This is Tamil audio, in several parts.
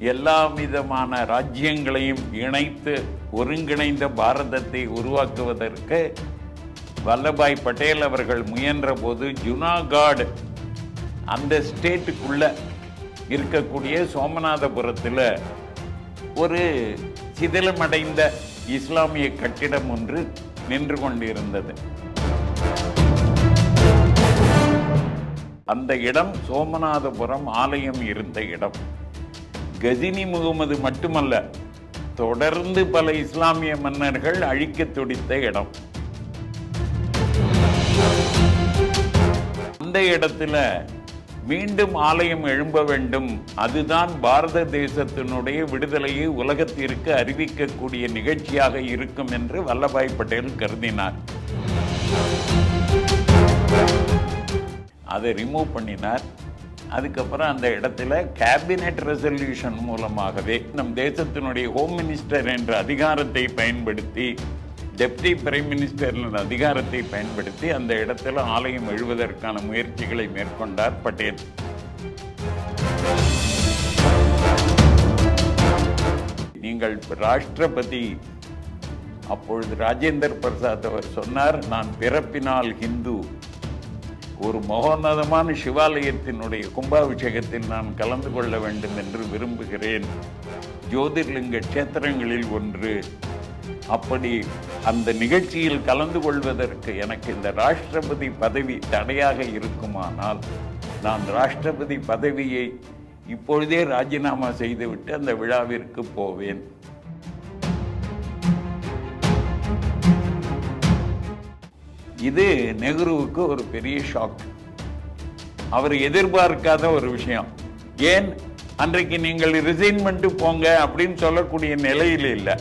எல்லா விதமான ராஜ்யங்களையும் இணைத்து ஒருங்கிணைந்த பாரதத்தை உருவாக்குவதற்கு வல்லபாய் பட்டேல் அவர்கள் முயன்ற போது ஜுனாகாட் அந்த ஸ்டேட்டுக்குள்ள இருக்கக்கூடிய சோமநாதபுரத்தில் ஒரு சிதிலமடைந்த இஸ்லாமிய கட்டிடம் ஒன்று நின்று கொண்டிருந்தது. அந்த இடம் சோமநாதபுரம் ஆலயம் இருந்த இடம். கஜினி முகமது மட்டுமல்ல தொடர்ந்து பல இஸ்லாமிய மன்னர்கள் அழிக்க துடித்த இடம். அந்த இடத்துல மீண்டும் ஆலயம் எழும்ப வேண்டும். அதுதான் பாரத தேசத்தினுடைய விடுதலையை உலகத்திற்கு அறிவிக்கக்கூடிய நிகழ்ச்சியாக இருக்கும் என்று வல்லபாய் பட்டேல் கருதினார். அதை ரிமூவ் பண்ணினார். அதுக்கப்புறம் அந்த இடத்துல கேபினெட் ரெசல்யூஷன் மூலமாகவே நம் தேசத்தினுடைய ஹோம் மினிஸ்டர் என்ற அதிகாரத்தை பயன்படுத்தி டெப்டி பிரைம் மினிஸ்டர் என்ற அதிகாரத்தை பயன்படுத்தி அந்த இடத்துல ஆலயம் எழுவதற்கான முயற்சிகளை மேற்கொண்டார் பட்டேல். நீங்கள் ராஷ்டிரபதி அப்பொழுது ராஜேந்தர் பிரசாத் அவர் சொன்னார் நான் பிறப்பினால் ஹிந்து ஒரு மகோன்னதமான சிவாலயத்தினுடைய கும்பாபிஷேகத்தில் நான் கலந்து கொள்ள வேண்டும் என்று விரும்புகிறேன். ஜோதிர்லிங்க கஷேத்திரங்களில் ஒன்று. அப்படி அந்த நிகழ்ச்சியில் கலந்து கொள்வதற்கு எனக்கு இந்த ராஷ்டிரபதி பதவி தடையாக இருக்குமானால் நான் ராஷ்டிரபதி பதவியை இப்பொழுதே ராஜினாமா செய்துவிட்டு அந்த விழாவிற்கு போவேன். இது நெஹ்ருவுக்கு ஒரு பெரிய ஷாக் அவர் எதிர்பார்க்காத ஒரு விஷயம். ஏன்? அன்றைக்கு நீங்கள் ரிசைன் போங்க அப்படின்னு சொல்லக்கூடிய நிலையில் இல்லை.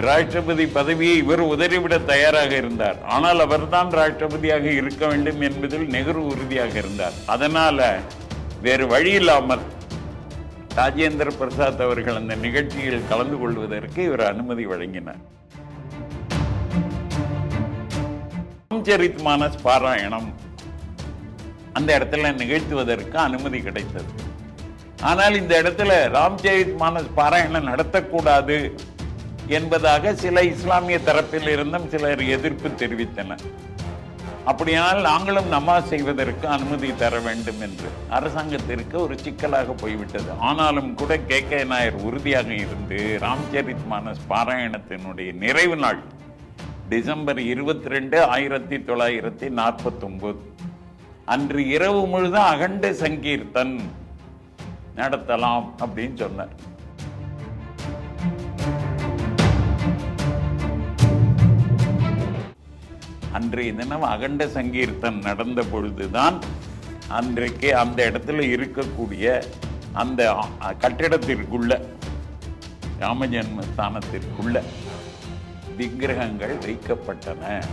ராஷ்டிரபதி பதவியை இவர் உதறிவிட தயாராக இருந்தார். ஆனால் அவர்தான் ராஷ்டிரபதியாக இருக்க வேண்டும் என்பதில் நெஹ்ரு உறுதியாக இருந்தார். அதனால வேறு வழி இல்லாமல் ராஜேந்திர பிரசாத் அவர்கள் அந்த நிகழ்ச்சியில் கலந்து கொள்வதற்கு இவர் அனுமதி வழங்கினார். ராம்சரித் மானஸ் பாராயணம் அந்த இடத்துல நிகழ்த்துவதற்கு அனுமதி கிடைத்தது. ஆனால் இந்த இடத்துல ராம்சரித் மானஸ் பாராயணம் நடத்தக்கூடாது என்பதாக சில இஸ்லாமிய தரப்பில் இருந்தும் சிலர் எதிர்ப்பு தெரிவித்தனர். அப்படியானால் நாங்களும் நமாஸ் செய்வதற்கு அனுமதி தர வேண்டும் என்று. அரசாங்கத்திற்கு ஒரு சிக்கலாக போய்விட்டது. ஆனாலும் கூட கே கே நாயர் உறுதியாக இருந்து ராம்சரித் மானஸ் பாராயணத்தினுடைய நிறைவு நாள் டிசம்பர் இருபத்தி ரெண்டு ஆயிரத்தி தொள்ளாயிரத்தி நாற்பத்தி ஒன்பது அன்று இரவு முழுதும் அகண்ட சங்கீர்த்தன் நடத்தலாம் அப்படின்னு சொன்னார். அன்றைய தினம் அகண்ட சங்கீர்த்தன் நடந்த பொழுதுதான் அன்றைக்கு அந்த இடத்துல இருக்கக்கூடிய அந்த கட்டிடத்திற்குள்ள ராமஜன்ம ஸ்தானத்திற்குள்ள விக்கிரகங்கள் வைக்கப்பட்டன.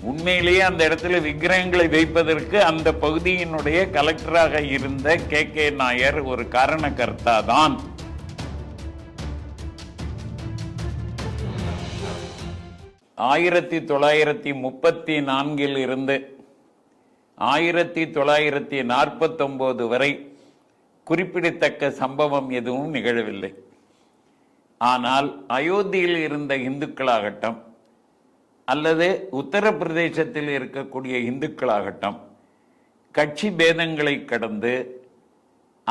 உண்மையிலேயே அந்த இடத்துல விக்கிரகங்களை வைப்பதற்கு அந்த பகுதியினுடைய கலெக்டராக இருந்த கே. கே. நாயர் ஒரு காரணக்கர்த்தா தான். ஆயிரத்தி தொள்ளாயிரத்தி முப்பத்தி நான்கில் இருந்து ஆயிரத்தி தொள்ளாயிரத்தி நாற்பத்தொன்பது வரை குறிப்பிடத்தக்க சம்பவம் எதுவும் நிகழவில்லை. ஆனால் அயோத்தியில் இருந்த இந்துக்களாகட்டும் அல்லது உத்தரப்பிரதேசத்தில் இருக்கக்கூடிய இந்துக்களாகட்டும் கட்சி பேதங்களை கடந்து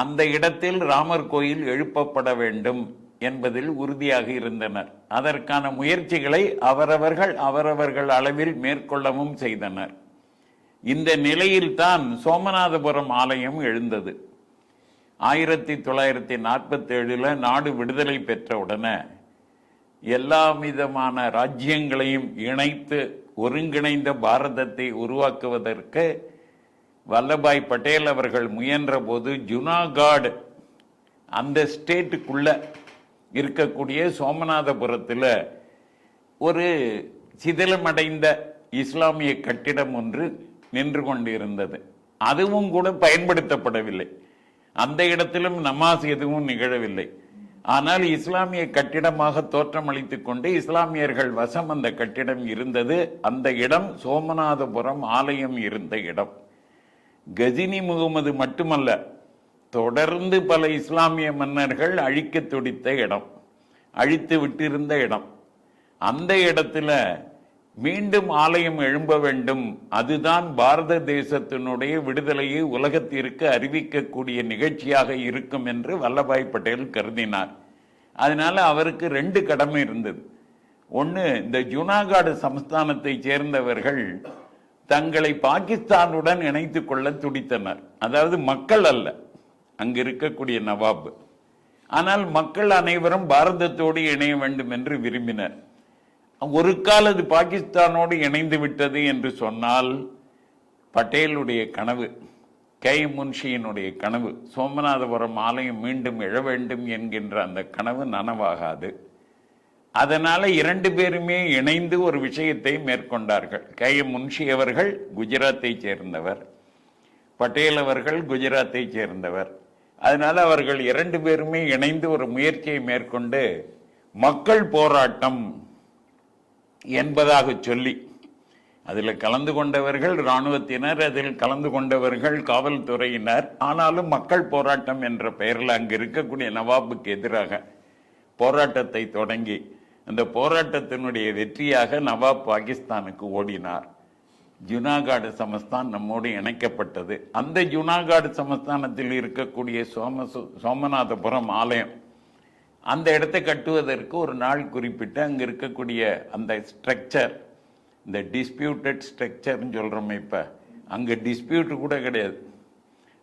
அந்த இடத்தில் ராமர் கோயில் எழுப்பப்பட வேண்டும் என்பதில் உறுதியாக இருந்தனர். அதற்கான முயற்சிகளை அவரவர்கள் அவரவர்கள் அளவில் மேற்கொள்ளவும் செய்தனர். இந்த நிலையில்தான் சோமநாதபுரம் ஆலயம் எழுந்தது. ஆயிரத்தி தொள்ளாயிரத்தி நாற்பத்தேழில் நாடு விடுதலை பெற்ற உடனே எல்லா விதமான ராஜ்யங்களையும் இணைத்து ஒருங்கிணைந்த பாரதத்தை உருவாக்குவதற்கு வல்லபாய் பட்டேல் அவர்கள் முயன்ற போது ஜுனாகாட் அந்த ஸ்டேட்டுக்குள்ள இருக்கக்கூடிய சோமநாதபுரத்தில் ஒரு சிதிலமடைந்த இஸ்லாமிய கட்டிடம் ஒன்று நின்று கொண்டிருந்தது. அதுவும் கூட பயன்படுத்தப்படவில்லை. அந்த இடத்திலும் நமாஸ் எதுவும் நிகழவில்லை. ஆனால் இஸ்லாமிய கட்டிடமாக தோற்றமளித்துக் கொண்டு இஸ்லாமியர்கள் வசம் அந்த கட்டிடம் இருந்தது. அந்த இடம் சோமநாதபுரம் ஆலயம் இருந்த இடம். கஜினி முகமது மட்டுமல்ல தொடர்ந்து பல இஸ்லாமிய மன்னர்கள் அழிக்க துடித்த இடம் அழித்து விட்டிருந்த இடம். அந்த இடத்துல மீண்டும் ஆலயம் எழும்ப வேண்டும். அதுதான் பாரத தேசத்தினுடைய விடுதலையை உலகத்திற்கு அறிவிக்கக்கூடிய நிகழ்ச்சியாக இருக்கும் என்று வல்லபாய் பட்டேல் கருதினார். அதனால அவருக்கு ரெண்டு கடமை இருந்தது. ஒன்று இந்த ஜுனாகாடு சமஸ்தானத்தை சேர்ந்தவர்கள் தங்களை பாகிஸ்தானுடன் இணைத்து கொள்ள துடித்தனர். அதாவது மக்கள் அல்ல அங்கு இருக்கக்கூடிய நவாப். ஆனால் மக்கள் அனைவரும் பாரதத்தோடு இணைய வேண்டும் என்று விரும்பினர். ஒரு கால் அது பாகிஸ்தானோடு இணைந்து விட்டது என்று சொன்னால் பட்டேலுடைய கனவு கை. முன்ஷியினுடைய கனவு சோமநாதபுரம் ஆலயம் மீண்டும் எழ வேண்டும் என்கின்ற அந்த கனவு நனவாகாது. அதனால இரண்டு பேருமே இணைந்து ஒரு விஷயத்தை மேற்கொண்டார்கள். கை. முன்ஷி அவர்கள் குஜராத்தை சேர்ந்தவர். பட்டேல் அவர்கள் குஜராத்தை சேர்ந்தவர். அதனால அவர்கள் இரண்டு பேருமே இணைந்து ஒரு முயற்சியை மேற்கொண்டு மக்கள் போராட்டம் என்பதாக சொல்லி அதில் கலந்து கொண்டவர்கள் இராணுவத்தினர் அதில் கலந்து கொண்டவர்கள் காவல்துறையினர். ஆனாலும் மக்கள் போராட்டம் என்ற பெயரில் அங்கு இருக்கக்கூடிய நவாபுக்கு எதிராக போராட்டத்தை தொடங்கி அந்த போராட்டத்தினுடைய வெற்றியாக நவாப் பாகிஸ்தானுக்கு ஓடினார். ஜுனாகாடு சமஸ்தான் நம்மோடு இணைக்கப்பட்டது. அந்த ஜுனாகாடு சமஸ்தானத்தில் இருக்கக்கூடிய சோம சோமநாதபுரம் ஆலயம் அந்த இடத்தை கட்டுவதற்கு ஒரு நாள் குறிப்பிட்டு அங்கே இருக்கக்கூடிய அந்த ஸ்ட்ரக்சர் இந்த டிஸ்பியூட்டட் ஸ்ட்ரக்சர்னு சொல்கிறோமே இப்போ அங்கே டிஸ்பியூட் கூட கிடையாது.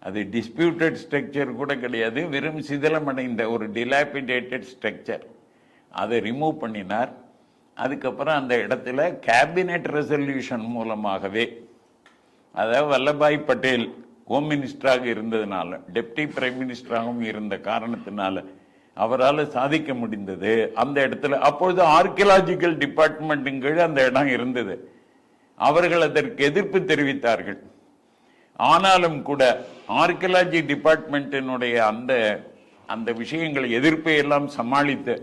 அது டிஸ்பியூட்டட் ஸ்ட்ரக்சர் கூட கிடையாது. வெறும் சிதிலமடைந்த ஒரு டிலாபிடேட்டட் ஸ்ட்ரக்சர் அதை ரிமூவ் பண்ணினார். அதுக்கப்புறம் அந்த இடத்துல கேபினெட் ரெசல்யூஷன் மூலமாகவே அதாவது வல்லபாய் பட்டேல் ஹோம் மினிஸ்டராக இருந்ததுனால டெப்டி பிரைம் மினிஸ்டராகவும் இருந்த காரணத்தினால அவரால் சாதிக்க முடிந்தது. அந்த இடத்துல அப்பொழுது ஆர்கியலாஜிக்கல் டிபார்ட்மெண்ட்டின் கீழ் அந்த இடம் இருந்தது. அவர்கள் அதற்கு எதிர்ப்பு தெரிவித்தார்கள். ஆனாலும் கூட ஆர்கியலாஜி டிபார்ட்மெண்ட்டினுடைய அந்த அந்த விஷயங்கள் எதிர்ப்பை எல்லாம் சமாளித்து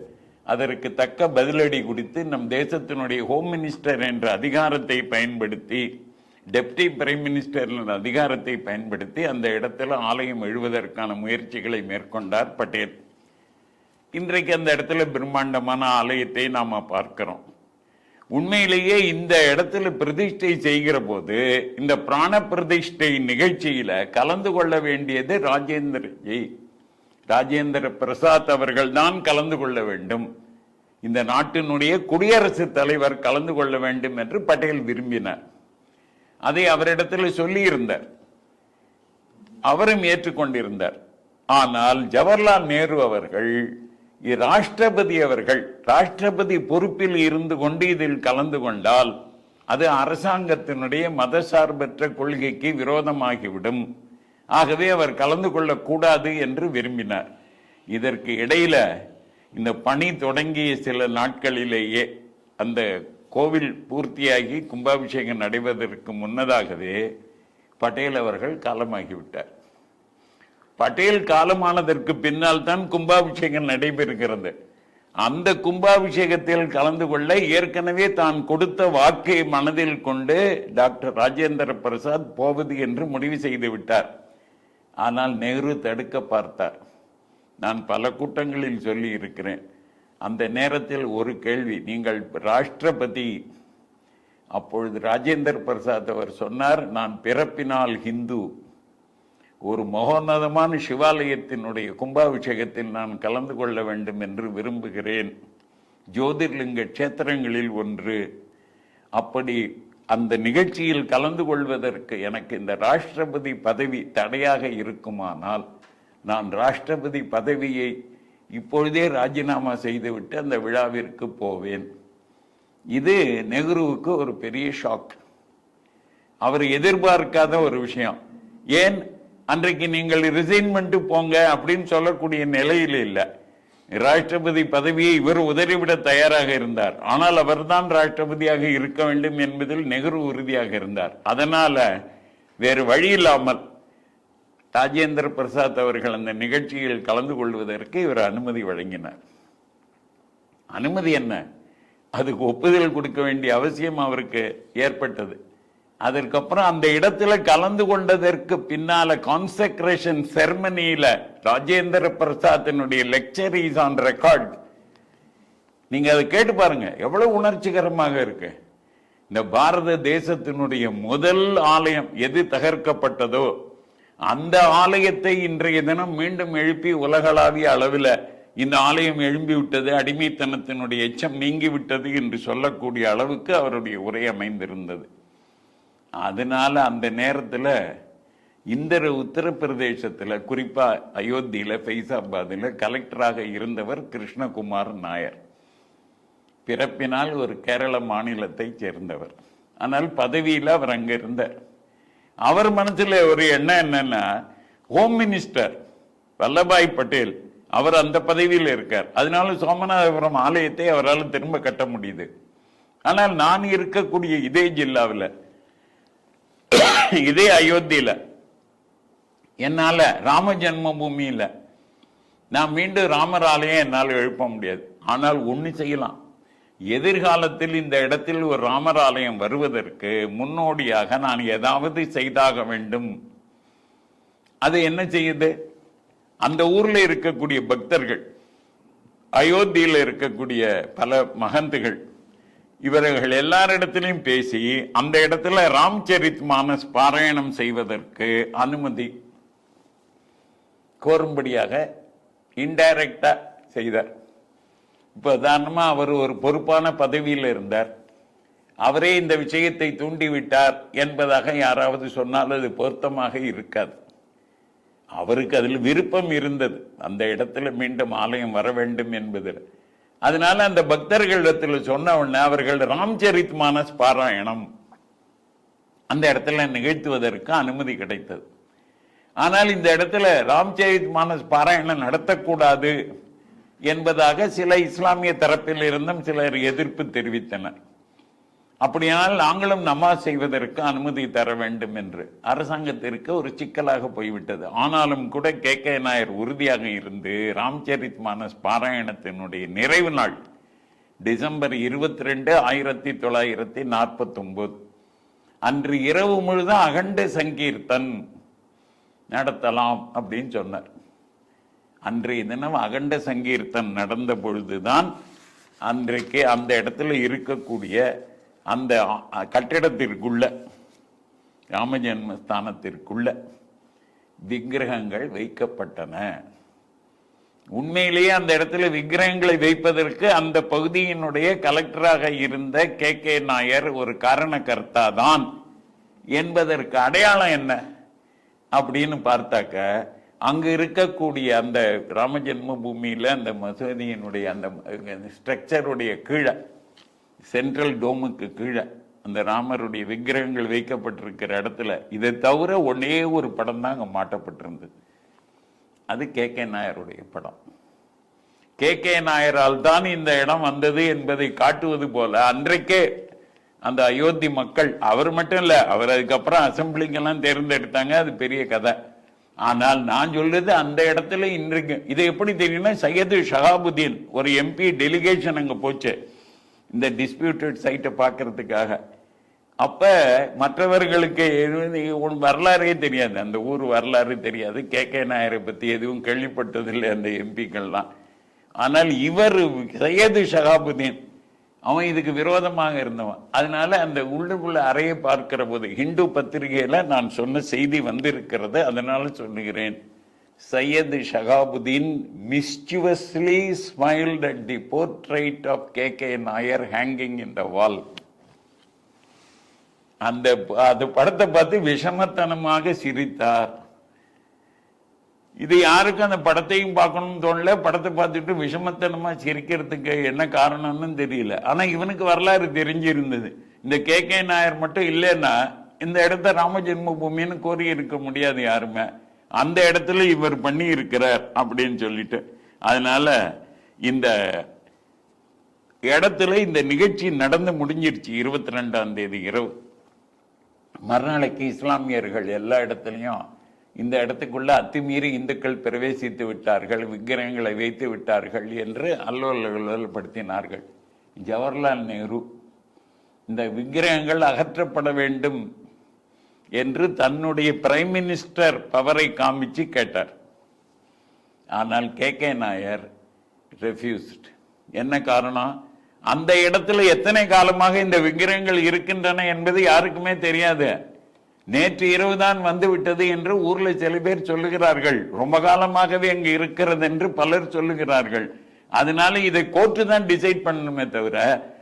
அதற்கு தக்க பதிலடி கொடுத்து நம் தேசத்தினுடைய ஹோம் மினிஸ்டர் என்ற அதிகாரத்தை பயன்படுத்தி டெப்டி பிரைம் மினிஸ்டர் என்ற அதிகாரத்தை பயன்படுத்தி அந்த இடத்துல ஆலயம் எழுவதற்கான முயற்சிகளை மேற்கொண்டார் பட்டேல். இன்றைக்கு அந்த இடத்துல பிரம்மாண்டமான ஆலயத்தை நாம பார்க்கிறோம். உண்மையிலேயே இந்த இடத்துல பிரதிஷ்டை செய்கிற போது இந்த பிராண பிரதிஷ்டை நிகழ்ச்சியில கலந்து கொள்ள வேண்டியது ராஜேந்திர ராஜேந்திர பிரசாத் அவர்கள் தான் கலந்து கொள்ள வேண்டும். இந்த நாட்டினுடைய குடியரசுத் தலைவர் கலந்து கொள்ள வேண்டும் என்று பட்டேல் விரும்பினார். அதை அவரிடத்தில் சொல்லியிருந்தார். அவரும் ஏற்றுக்கொண்டிருந்தார். ஆனால் ஜவஹர்லால் நேரு அவர்கள் ராஷ்டிரபதி அவர்கள் ராஷ்டிரபதி பொறுப்பில் இருந்து கொண்டு இதில் கலந்து கொண்டால் அது அரசாங்கத்தினுடைய மதசார்பற்ற கொள்கைக்கு விரோதமாகிவிடும். ஆகவே அவர் கலந்து கொள்ளக்கூடாது என்று விரும்பினார். இதற்கு இடையில இந்த பணி தொடங்கிய சில நாட்களிலேயே அந்த கோவில் பூர்த்தியாகி கும்பாபிஷேகம் நடைபெறுவதற்கு முன்னதாகவே பட்டேல் அவர்கள் காலமாகிவிட்டார். பட்டேல் காலமானதற்கு பின்னால் தான் கும்பாபிஷேகம் நடைபெறுகிறது. அந்த கும்பாபிஷேகத்தில் கலந்து கொள்ள ஏற்கனவே தான் கொடுத்த வாக்கை மனதில் கொண்டு டாக்டர் ராஜேந்திர பிரசாத் போவது என்று முடிவு செய்து விட்டார். ஆனால் நேரு தடுக்க பார்த்தார். நான் பல கூட்டங்களில் சொல்லி இருக்கிறேன். அந்த நேரத்தில் ஒரு கேள்வி நீங்கள் ராஷ்டிரபதி? அப்பொழுது ராஜேந்திர பிரசாத் அவர் சொன்னார் நான் பிறப்பினால் ஹிந்து. ஒரு மகோன்னதமான சிவாலயத்தினுடைய கும்பாபிஷேகத்தில் நான் கலந்து கொள்ள வேண்டும் என்று விரும்புகிறேன். ஜோதிர்லிங்க கஷேத்திரங்களில் ஒன்று. அப்படி அந்த நிகழ்ச்சியில் கலந்து கொள்வதற்கு எனக்கு இந்த ராஷ்டிரபதி பதவி தடையாக இருக்குமானால் நான் ராஷ்டிரபதி பதவியை இப்பொழுதே ராஜினாமா செய்துவிட்டு அந்த விழாவிற்கு போவேன். இது நெஹ்ருவுக்கு ஒரு பெரிய ஷாக். அவர் எதிர்பார்க்காத ஒரு விஷயம். ஏன்? அன்றைக்கு நீங்கள் ரிசைன்மெண்ட் போங்க அப்படின்னு சொல்லக்கூடிய நிலையில் இல்லை. ராஷ்டிரபதி பதவியை இவர் உதறிவிட தயாராக இருந்தார். ஆனால் அவர்தான் ராஷ்டிரபதியாக இருக்க வேண்டும் என்பதில் நெஹ்ரு உறுதியாக இருந்தார். அதனால வேறு வழி இல்லாமல் ராஜேந்திர பிரசாத் அவர்கள் அந்த நிகழ்ச்சியில் கலந்து கொள்வதற்கு இவர் அனுமதி வழங்கினார். அனுமதி என்ன? அதுக்கு ஒப்புதல் கொடுக்க வேண்டிய அவசியம் அவருக்கு ஏற்பட்டது. அதற்கப்புறம் அந்த இடத்துல கலந்து கொண்டதற்கு பின்னால கான்செக்ரேஷன் செர்மனியில ராஜேந்திர பிரசாத்தினுடைய லெக்சர் இஸ் ஆன் ரெக்கார்ட் நீங்க அதை கேட்டு பாருங்க. எவ்வளவு உணர்ச்சிகரமாக இருக்கு. இந்த பாரத தேசத்தினுடைய முதல் ஆலயம் எது தகர்க்கப்பட்டதோ அந்த ஆலயத்தை இன்றைய தினம் மீண்டும் எழுப்பி உலகளாவிய அளவில் இந்த ஆலயம் எழும்பி விட்டது அடிமைத்தனத்தினுடைய எச்சம் நீங்கி விட்டது என்று சொல்லக்கூடிய அளவுக்கு அவருடைய உரை அமைந்திருந்தது. அதனால அந்த நேரத்துல இந்த உத்தரப்பிரதேசத்தில் குறிப்பா அயோத்தியில ஃபைசாபாத்தில் கலெக்டராக இருந்தவர் கிருஷ்ணகுமார் நாயர். பிறப்பினால் ஒரு கேரள மாநிலத்தை சேர்ந்தவர். ஆனால் பதவியில் அவர் அங்கே இருந்தார். அவர் மனசுல ஒரு எண்ணம் என்னன்னா ஹோம் மினிஸ்டர் வல்லபாய் பட்டேல் அவர் அந்த பதவியில் இருக்கார். அதனால சோமநாதபுரம் ஆலயத்தை அவரால் திரும்ப கட்ட முடியுது. ஆனால் நான் இருக்கக்கூடிய இதே ஜில்லாவில் இதே அயோத்தியில. என்னால ராம ஜென்ம பூமியில் நான் மீண்டும் ராமர் ஆலயம் என்னால் எழுப்ப முடியாது. ஆனால் ஒன்று செய்யலாம். எதிர்காலத்தில் இந்த இடத்தில் ஒரு ராமர் ஆலயம் வருவதற்கு முன்னோடியாக நான் ஏதாவது செய்தாக வேண்டும். அது என்ன செய்யுது? அந்த ஊர்ல இருக்கக்கூடிய பக்தர்கள் அயோத்தியில் இருக்கக்கூடிய பல மகந்துகள் இவர்கள் எல்லாரிடத்திலையும் பேசி அந்த இடத்துல ராம்சரித் மானஸ் பாராயணம் செய்வதற்கு அனுமதி கோரும்படியாக இன்டைரக்டா செய்தார். இப்ப உதாரணமா அவர் ஒரு பொறுப்பான பதவியில் இருந்தார். அவரே இந்த விஷயத்தை தூண்டிவிட்டார் என்பதாக யாராவது சொன்னால் அது பொருத்தமாக இருக்காது. அவருக்கு அதில் விருப்பம் இருந்தது. அந்த இடத்துல மீண்டும் ஆலயம் வர வேண்டும் என்பதில். அதனால அந்த பக்தர்களிடத்தில் சொன்ன உடனே அவர்கள் ராம்சரித் மானஸ் பாராயணம். அந்த இடத்துல நிகழ்த்துவதற்கு அனுமதி கிடைத்தது. ஆனால் இந்த இடத்துல ராம்சரித் மானஸ் பாராயணம் நடத்தக்கூடாது என்பதாக சில இஸ்லாமிய தரப்பில் இருந்தும் சிலர் எதிர்ப்பு தெரிவித்தனர். அப்படியானால் நாங்களும் நமாஸ் செய்வதற்கு அனுமதி தர வேண்டும் என்று. அரசாங்கத்திற்கு ஒரு சிக்கலாக போய்விட்டது. ஆனாலும் கூட கே. கே. நாயர் உறுதியாக இருந்து ராம்சரித் மானஸ் பாராயணத்தினுடைய நிறைவு நாள் டிசம்பர் இருபத்தி ரெண்டு ஆயிரத்தி தொள்ளாயிரத்தி நாற்பத்தி ஒன்பது அன்று இரவு முழுதும் அகண்ட சங்கீர்த்தன் நடத்தலாம் அப்படின்னு சொன்னார். அன்றைய தினம் அகண்ட சங்கீர்த்தன் நடந்த பொழுதுதான் அன்றைக்கு அந்த இடத்துல இருக்கக்கூடிய அந்த கட்டிடத்திற்குள்ள கட்டிடத்திற்குள்ள ராமஜென்மஸ்தானத்திற்குள்ள விக்கிரகங்கள் வைக்கப்பட்டன. உண்மையிலேயே அந்த இடத்துல விக்கிரகங்களை வைப்பதற்கு அந்த பகுதியினுடைய கலெக்டராக இருந்த கே. கே. நாயர் ஒரு காரணக்கர்த்தா தான் என்பதற்கு அடையாளம் என்ன? அப்படின்னு பார்த்தாக்க அங்கு இருக்கக்கூடிய அந்த ராமஜென்ம பூமியில் பூமியில அந்த மசூதியினுடைய அந்த ஸ்ட்ரக்சருடைய கீழே சென்ட்ரல் டோமுக்கு கீழே அந்த ராமருடைய விக்கிரகங்கள் வைக்கப்பட்டிருக்கிற இடத்துல இதை தவிர ஒன்னே ஒரு படம் தான் அங்கே மாட்டப்பட்டிருந்தது அது கே. கே. நாயருடைய படம். கே. கே. நாயரால் தான் இந்த இடம் வந்தது என்பதை காட்டுவது போல அன்றைக்கே அந்த அயோத்தி மக்கள் அவர் மட்டும் இல்லை அவர் அதுக்கப்புறம் அசம்பிளிங்கெல்லாம் தேர்ந்தெடுத்தாங்க அது பெரிய கதை. ஆனால் நான் சொல்றது அந்த இடத்துல இன்றைக்கு இது எப்படி தெரியும்னா சையது ஷஹாபுதீன் ஒரு எம்பி டெலிகேஷன் அங்கே போச்சு. இந்த டிஸ்பியூட்டட் சைட்டை பார்க்கறதுக்காக. அப்ப மற்றவர்களுக்கு எதுவும் வரலாறே தெரியாது. அந்த ஊர் வரலாறு தெரியாது. கே. கே. நாயரை பத்தி எதுவும் கேள்விப்பட்டதில்லை அந்த எம்பிக்கள்லாம். ஆனால் இவர் சையது ஷகாபுதீன் அவன் இதுக்கு விரோதமாக இருந்தவன். அதனால அந்த உள்ளுக்குள்ள அறையை பார்க்கிற போது ஹிந்து பத்திரிகையில நான் சொன்ன செய்தி வந்திருக்கிறது அதனால சொல்லுகிறேன். Syed Shahabuddin mischievously smiled at the portrait of K K Nair hanging in the wall அந்த அது படத்தை பார்த்து விஷமத்தனமாக சிரித்தார். இது யாருக்கும் அந்த படத்தையும் பார்க்கணும்னு தோணல. படத்தை பார்த்துட்டு விஷமத்தனமா சிரிக்கிறதுக்கு என்ன காரணம்னு தெரியல. ஆனா இவனுக்கு வரலாறு தெரிஞ்சிருந்தது. இந்த கே கே நாயர் மட்டும் இல்லைன்னா இந்த இடத்த ராம ஜென்ம பூமின்னு கோரி இருக்க முடியாது யாருமே. அந்த இடத்துல இவர் பண்ணி இருக்கிறார் அப்படின்னு சொல்லிட்டு. அதனால இந்த இடத்துல இந்த நிகழ்ச்சி நடந்து முடிஞ்சிருச்சு இருபத்தி ரெண்டாம் தேதி இரவு. மறுநாளைக்கு இஸ்லாமியர்கள் எல்லா இடத்துலையும் இந்த இடத்துக்குள்ள அத்துமீறி இந்துக்கள் பிரவேசித்து விட்டார்கள் விக்கிரகங்களை வைத்து விட்டார்கள் என்று அல்லோல் படுத்தினார்கள் ஜவஹர்லால் நேரு இந்த விக்கிரகங்கள் அகற்றப்பட வேண்டும் என்று தன்னுடைய பிரைம் மினிஸ்டர் பவரை காமிச்சு கேட்டார். ஆனால் கே. கே. நாயர் ரெஃப்யூஸ்ட் என்ன காரணம்? அந்த இடத்துல எத்தனை காலமாக இந்த விக்கிரகங்கள் இருக்கின்றன என்பது யாருக்குமே தெரியாது. நேற்று இரவு தான் வந்து விட்டது என்று ஊர்ல சில பேர் சொல்லுகிறார்கள். ரொம்ப காலமாகவே அங்கு இருக்கிறது என்று பலர் சொல்லுகிறார்கள். அதனால இதை கோர்ட்டு தான் டிசைட் பண்ணணுமே தவிர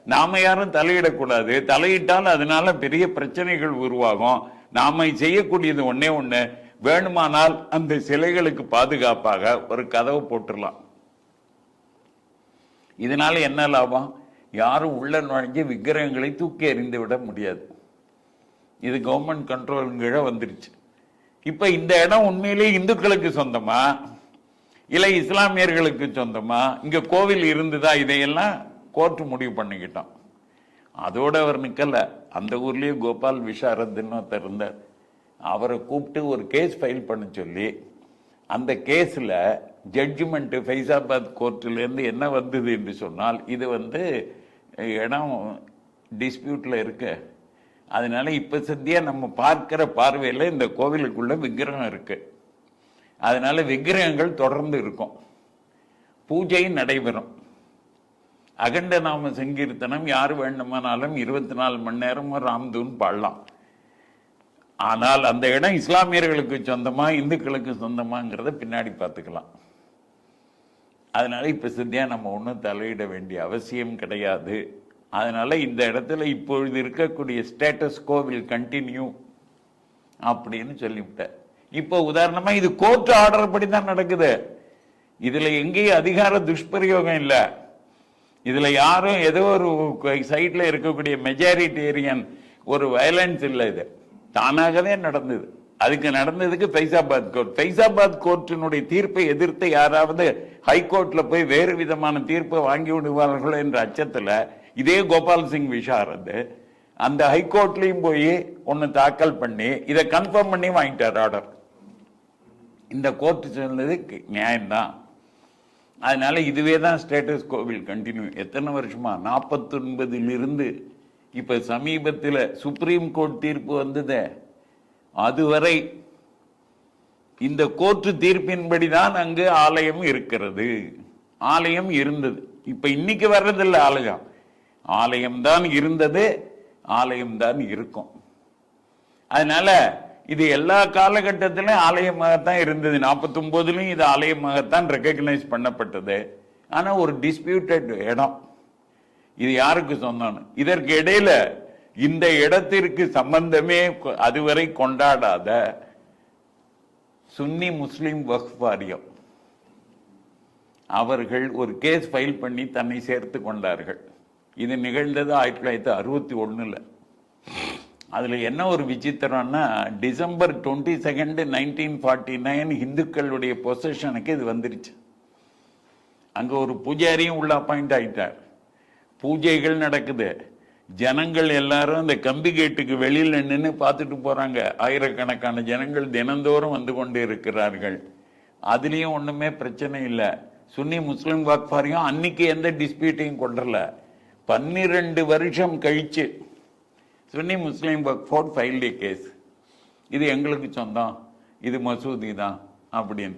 நாம யாரும் தலையிடக்கூடாது. தலையிட்டால் அதனால பெரிய பிரச்சனைகள் உருவாகும். நாம செய்யக்கூடியது ஒன்னே ஒண்ணு. வேணுமானால் அந்த சிலைகளுக்கு பாதுகாப்பாக ஒரு கதவை போட்டுடலாம் இதனால என்ன லாபம்? யாரும் உள்ள நுழைஞ்சு விக்கிரகங்களை தூக்கி எறிந்து விட முடியாது. இது கவர்மெண்ட் கண்ட்ரோல் கீழே வந்துருச்சு. இப்ப இந்த இடம் உண்மையிலேயே இந்துக்களுக்கு சொந்தமா? இல்ல இஸ்லாமியர்களுக்கு சொந்தமா? இங்க கோவில் இருந்துதா? இதையெல்லாம் கோர்ட் முடிவு பண்ணிக்கிட்டோம். அதோட அவர் நிக்கல. அந்த ஊர்லேயும் கோபால் விஷாரத்னு ஒருத்தர் இருந்தார். அவரை கூப்பிட்டு ஒரு கேஸ் ஃபைல் பண்ண சொல்லி அந்த கேஸில் ஜட்ஜ்மெண்ட்டு ஃபைசாபாத் கோர்ட்டிலேருந்து இருந்து என்ன வந்தது என்று சொன்னால் இது வந்து இடம் டிஸ்பியூட்டில் இருக்கு. அதனால இப்போ சத்தியாக நம்ம பார்க்குற பார்வையில் இந்த கோவிலுக்குள்ளே விக்கிரகம் இருக்குது அதனால் விக்கிரகங்கள் தொடர்ந்து இருக்கும். பூஜை நடைபெறும். அகண்ட நாம சங்கீர்த்தனம் யார் வேண்டுமானாலும் இருபத்தி நாலு மணி நேரமும் ராம்தூன் பாடலாம். ஆனால் அந்த இடம் இஸ்லாமியர்களுக்கு சொந்தமா இந்துக்களுக்கு சொந்தமாங்கிறத பின்னாடி பார்த்துக்கலாம். அதனால இப்ப சித்தியாக நம்ம ஒன்றும் தலையிட வேண்டிய அவசியம் கிடையாது. அதனால இந்த இடத்துல இப்பொழுது இருக்கக்கூடிய ஸ்டேட்டஸ் கோவில் கண்டினியூ அப்படின்னு சொல்லிவிட்டேன் இப்போ உதாரணமா இது கோர்ட் ஆர்டர் படி தான் நடக்குது. இதுல எங்கேயும் அதிகார துஷ்பிரயோகம் இல்லை. இதுல யாரும் ஏதோ ஒரு சைட்ல இருக்கக்கூடிய மெஜாரிட்டேரியன் ஒரு வயலன்ஸ் இல்லை இது. தானாகவே நடந்தது. அதுக்கு நடந்ததுக்கு ஃபைசாபாத் கோர்ட். ஃபைசாபாத் கோர்ட்டினுடைய தீர்ப்பை எதிர்த்து யாராவது ஹைகோர்ட்ல போய் வேறு விதமான தீர்ப்பை வாங்கி விடுவார்களோ என்ற அச்சத்தில் இதே கோபால் சிங் விஷாரத் அந்த ஹைகோர்ட்லயும் போய் ஒன்னு தாக்கல் பண்ணி இதை கன்ஃபார்ம் பண்ணி வாங்கிட்டார் ஆர்டர் இந்த கோர்ட் சொன்னது நியாயம்தான். அதனால் இதுவே தான் ஸ்டேட்டஸ் கோவில் கண்டினியூ எத்தனை வருஷமா? நாற்பத்தொன்பதில் இருந்து சமீபத்தில் சுப்ரீம் கோர்ட் தீர்ப்பு வந்ததே. அதுவரை இந்த கோர்ட்டு தீர்ப்பின்படி தான் அங்கு ஆலயம் இருக்கிறது. ஆலயம் இருந்தது. இப்போ இன்னைக்கு வர்றதில்லை ஆலயம். ஆலயம் தான் இருந்தது ஆலயம் தான் இருக்கும். அதனால இது எல்லா காலகட்டத்திலும் ஆலயமாகத்தான் இருந்தது. நாற்பத்தொம்போதுலையும் இது ஆலயமாகத்தான் ரெக்கக்னைஸ் பண்ணப்பட்டது. ஆனால் ஒரு டிஸ்பியூட்டட் இடம். இது யாருக்கு சொந்தம் இதற்கு இடையில இந்த இடத்திற்கு சம்பந்தமே அதுவரை கொண்டாடாத சுன்னி முஸ்லிம் வக்ஃப் வாரியம். அவர்கள் ஒரு கேஸ் ஃபைல் பண்ணி தன்னை சேர்த்து கொண்டார்கள். இது நிகழ்ந்தது ஆயிரத்தி தொள்ளாயிரத்தி அறுபத்தி ஒண்ணுல. அதில் என்ன ஒரு விசித்திரம்னா December twenty second nineteen forty nine ஹிந்துக்களுடைய பொசஷனுக்கு இது வந்துருச்சு. அங்கே ஒரு பூஜாரியும் உள்ள அப்பாயிண்ட் ஆயிட்டார். பூஜைகள் நடக்குது. ஜனங்கள் எல்லாரும் அந்த கம்பி கேட்டுக்கு வெளியில் நின்று பார்த்துட்டு போகிறாங்க ஆயிரக்கணக்கான ஜனங்கள் தினந்தோறும் வந்து கொண்டு இருக்கிறார்கள். அதுலேயும் ஒன்றுமே பிரச்சனை இல்லை. சுன்னி முஸ்லீம் வாக்ஃபாரியும் அன்னைக்கு எந்த டிஸ்பியூட்டையும் கொண்டுறல பன்னிரெண்டு வருஷம் கழிச்சு சுன்னி முஸ்லீம் வக்ஃபோர்ட் ஃபைல்டு கேஸ் இது எங்களுக்கு சொந்தம். இது மசூதி தான் அப்படின்னு.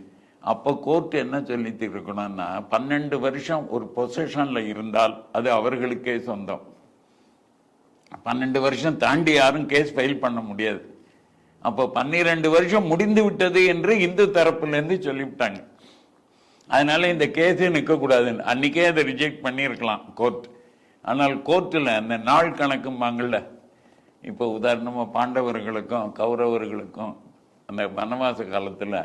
அப்போ கோர்ட் என்ன சொல்லிட்டு இருக்கணும்னா பன்னெண்டு வருஷம் ஒரு பொசிஷனில் இருந்தால் அது அவர்களுக்கே சொந்தம். பன்னெண்டு வருஷம் தாண்டி யாரும் கேஸ் ஃபைல் பண்ண முடியாது. அப்போ பன்னிரெண்டு வருஷம் முடிந்து விட்டது என்று இந்து தரப்புலேருந்து சொல்லிவிட்டாங்க. அதனால இந்த கேஸே நிற்கக்கூடாதுன்னு அன்னைக்கே அதை ரிஜெக்ட் பண்ணியிருக்கலாம் கோர்ட் ஆனால் கோர்ட்டில் அந்த நாள் கணக்கும்பாங்கள்ல இப்போ உதாரணமாக பாண்டவர்களுக்கும் கௌரவர்களுக்கும் அந்த வனவாச காலத்தில்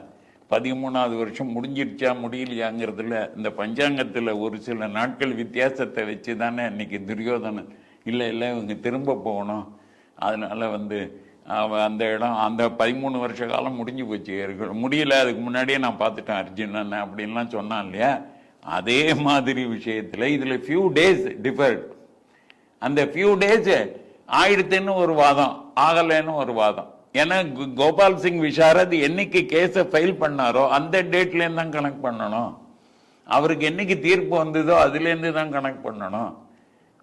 பதிமூணாவது வருஷம் முடிஞ்சிருச்சா முடியலையாங்கிறதுல இந்த பஞ்சாங்கத்தில் ஒரு சில நாட்கள் வித்தியாசத்தை வச்சு தானே இன்னைக்கு துரியோதனன் இல்லை இல்லை இவங்க திரும்ப போகணும். அதனால வந்து அந்த இடம் அந்த பதிமூணு வருஷ காலம் முடிஞ்சு போச்சு. முடியல அதுக்கு முன்னாடியே நான் பார்த்துட்டேன் அர்ஜுனன் அப்படின்லாம் சொன்னான் இல்லையா? அதே மாதிரி விஷயத்தில் இதில் ஃபியூ டேஸ் டிஃபர்ட் அந்த ஃபியூ டேஸை ஆயிடுத்துன்னு ஒரு வாதம் ஆகலைன்னு ஒரு வாதம். ஏன்னா கோபால் சிங் விஷாரத் என்னைக்கு கேஸை ஃபைல் பண்ணாரோ அந்த டேட்லேருந்து தான் கணக்கு பண்ணணும். அவருக்கு என்னைக்கு தீர்ப்பு வந்ததோ அதுலேருந்து தான் கணக்கு பண்ணணும்.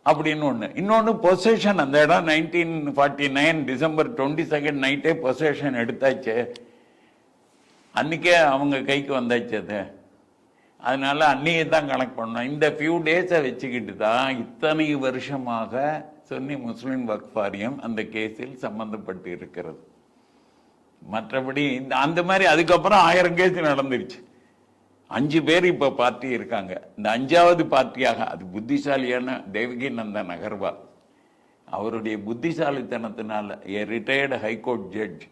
அப்படின்னு ஒன்று இன்னொன்று பொசேஷன் அந்த இடம் nineteen forty nine December twenty second நைட்டே பொசேஷன் எடுத்தாச்சு. அன்னைக்கே அவங்க கைக்கு வந்தாச்சு அது. அதனால அன்னையே தான் கணக்கு பண்ணோம் இந்த ஃபியூ டேஸை வச்சுக்கிட்டு தான் இத்தனை வருஷமாக சுன்னி முஸ்லிம் வக்ஃப் வாரியம் அந்த கேஸில் சம்பந்தப்பட்டு இருக்கிறது மற்றபடி இந்த அந்த மாதிரி அதுக்கப்புறம் ஆயிரம் கேஸ் நடந்துருச்சு. அஞ்சு பேர் இப்போ பார்ட்டி இருக்காங்க. இந்த அஞ்சாவது பார்ட்டியாக அது புத்திசாலியான தேவகி நந்தன் அகர்வால் அவருடைய புத்திசாலித்தனத்தினால a retired high court judge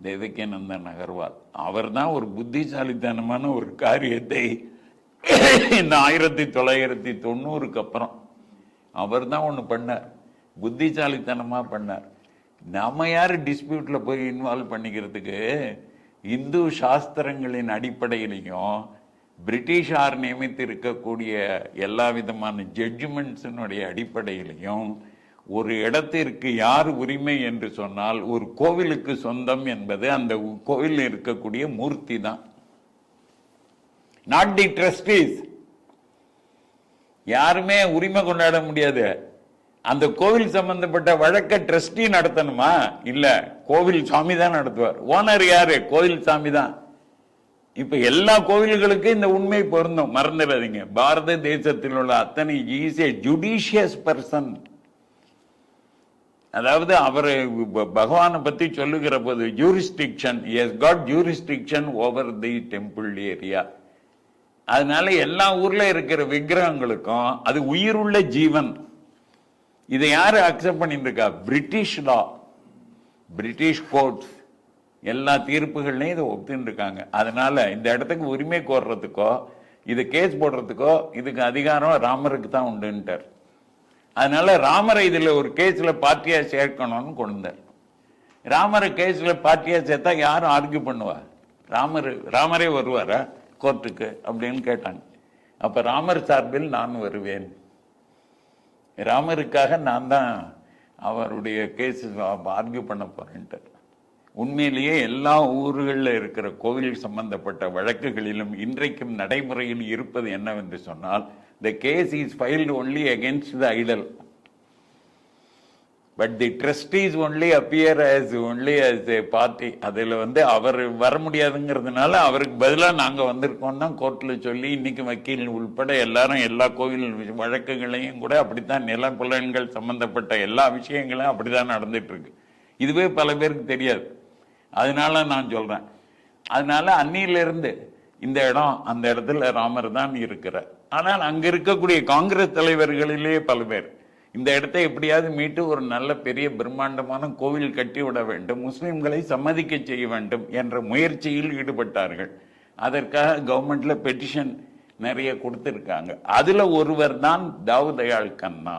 Devaki Nandan Agarwal அவர் தான் ஒரு புத்திசாலித்தனமான ஒரு காரியத்தை இந்த ஆயிரத்தி தொள்ளாயிரத்தி தொண்ணூறுக்கு அப்புறம் அவர் தான் ஒன்று பண்ணார். புத்திசாலித்தனமாக பண்ணார். நம்ம யார் டிஸ்பியூட்டில் போய் இன்வால்வ் பண்ணிக்கிறதுக்கு? இந்து சாஸ்திரங்களின் அடிப்படையிலையும் பிரிட்டிஷார் நியமித்து இருக்கக்கூடிய எல்லா விதமான ஜட்ஜ்மெண்ட்ஸினுடைய அடிப்படையிலையும் ஒரு இடத்திற்கு யார் உரிமை என்று சொன்னால் ஒரு கோவிலுக்கு சொந்தம் என்பது அந்த கோவிலில் இருக்கக்கூடிய மூர்த்தி தான். நாட் தி ட்ரஸ்டீஸ் யாருமே உரிமை கொண்டாட முடியாது. அந்த கோவில் சம்பந்தப்பட்ட வழக்க ட்ரஸ்டி நடத்தணுமா? இல்ல கோவில் சாமி தான் நடத்துவார். ஓனர் யாரு? கோவில் சாமி தான். இப்ப எல்லா கோவில்களுக்கும் இந்த உண்மை பொருந்தும். மறந்துடாதீங்க. பாரத தேசத்தில் உள்ள அத்தனை ஈஸ் ஏ ஜுடிஷியஸ் பர்சன். அதாவது அவர் பகவானை பத்தி சொல்லுகிற போது jurisdiction as god jurisdiction over the temple area அதனால எல்லா ஊர்ல இருக்கிற விக்கிரகங்களுக்கும் அது உயிருள்ள ஜீவன். இதை யாரு அக்செப்ட் பண்ணிட்டு இருக்கா பிரிட்டிஷ் லா பிரிட்டிஷ் கோர்ட்ஸ் எல்லா தீர்ப்புகள்லையும் இதை ஒத்துன்னு இருக்காங்க அதனால இந்த இடத்துக்கு உரிமை கோர்றதுக்கோ இது கேஸ் போடுறதுக்கோ இதுக்கு அதிகாரம் ராமருக்கு தான் உண்டுன்ட்டார். அதனால ராமரை இதுல ஒரு கேஸ்ல பார்ட்டியா சேர்க்கணும்னு கொண்டு வந்தார் ராமரை கேஸ்ல பார்ட்டியா சேர்த்தா யாரும் ஆர்கியூ பண்ணுவா? ராமர் ராமரே வருவாரா? கோர்ட்டுக்கு அப்படின்னு கேட்டாங்க. அப்ப ராமர் சார்பில் நான் வருவேன். ராமருக்காக நான் தான் அவருடைய கேஸ் ஆர்கியூ பண்ண போறேன்ட்டு உண்மையிலேயே எல்லா ஊர்களில் இருக்கிற கோவில் சம்பந்தப்பட்ட வழக்குகளிலும் இன்றைக்கும் நடைமுறையில் இருப்பது என்னவென்று சொன்னால் the case is filed only against the idol but the trustees only appear as only as a party அதில் வந்து அவர் வர முடியாதுங்கிறதுனால அவருக்கு பதிலாக நாங்கள் வந்திருக்கோம் தான் கோர்ட்டில் சொல்லி இன்னைக்கு வக்கீல் உள்பட எல்லாரும் எல்லா கோவில் வழக்குகளையும் கூட அப்படித்தான் நில புலன்கள் சம்பந்தப்பட்ட எல்லா விஷயங்களும் அப்படிதான் நடந்துட்டு இருக்கு இதுவே பல பேருக்கு தெரியாது. அதனால நான் சொல்கிறேன் அதனால அன்னியிலிருந்து இந்த இடம் அந்த இடத்துல ராமர் தான் இருக்கிறார். ஆனால் அங்கே இருக்கக்கூடிய காங்கிரஸ் தலைவர்களிலே பல பேர். இந்த இடத்தை எப்படியாவது மீட்டு ஒரு நல்ல பெரிய பிரம்மாண்டமான கோவில் கட்டி விட வேண்டும் முஸ்லீம்களை சம்மதிக்க செய்ய வேண்டும் என்ற முயற்சியில் ஈடுபட்டார்கள். அதற்காக கவர்மெண்ட்ல பெட்டிஷன் நிறைய கொடுத்துருக்காங்க. அதுல ஒருவர் தான் தாவூதயாள் கண்ணா